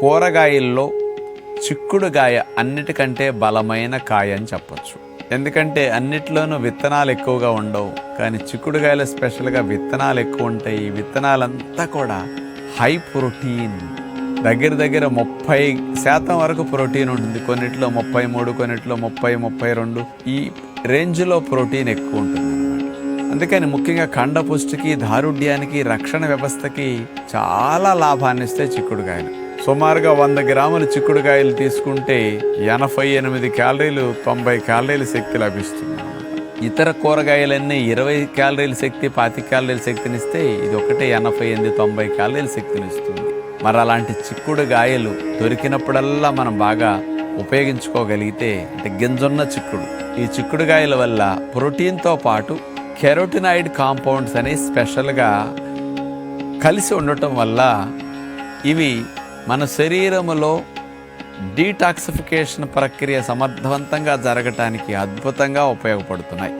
కూరగాయల్లో చిక్కుడుగాయ అన్నిటికంటే బలమైన కాయ అని చెప్పొచ్చు. ఎందుకంటే అన్నిట్లోనూ విత్తనాలు ఎక్కువగా ఉండవు. కానీ చిక్కుడుగాయలో స్పెషల్గా విత్తనాలు ఎక్కువ ఉంటాయి. ఈ విత్తనాలంతా కూడా హై ప్రోటీన్. దగ్గర దగ్గర ముప్పై శాతం వరకు ప్రోటీన్ ఉంటుంది. కొన్నిట్లో ముప్పై మూడు కొన్నిట్లో ముప్పై ముప్పై రెండు. ఈ రేంజ్లో ప్రోటీన్ ఎక్కువ ఉంటుంది. అందుకని ముఖ్యంగా ఖండ పుష్టికి దారుఢ్యానికి రక్షణ వ్యవస్థకి చాలా లాభాన్ని ఇస్తాయి చిక్కుడుకాయలు. సుమారుగా వంద గ్రాముల చిక్కుడుకాయలు తీసుకుంటే ఎనభై ఎనిమిది క్యాలరీలు తొంభై క్యాలరీల శక్తి లభిస్తుంది. ఇతర కూరగాయలన్నీ ఇరవై క్యాలరీల శక్తి పాతి క్యాలరీల శక్తినిస్తే ఇది ఒకటే ఎనభై ఎనిమిది తొంభై క్యాలరీల శక్తినిస్తుంది మరి అలాంటి చిక్కుడుగాయలు దొరికినప్పుడల్లా మనం బాగా ఉపయోగించుకోగలిగితే అంటే గింజున్న చిక్కుడు. ఈ చిక్కుడుగాయల వల్ల ప్రోటీన్తో పాటు కెరోటినాయిడ్ కాంపౌండ్స్ అని స్పెషల్గా కలిసి ఉండటం వల్ల ఇవి మన శరీరములో డీటాక్సిఫికేషన్ ప్రక్రియ సమర్థవంతంగా జరగటానికి అద్భుతంగా ఉపయోగపడుతున్నాయి.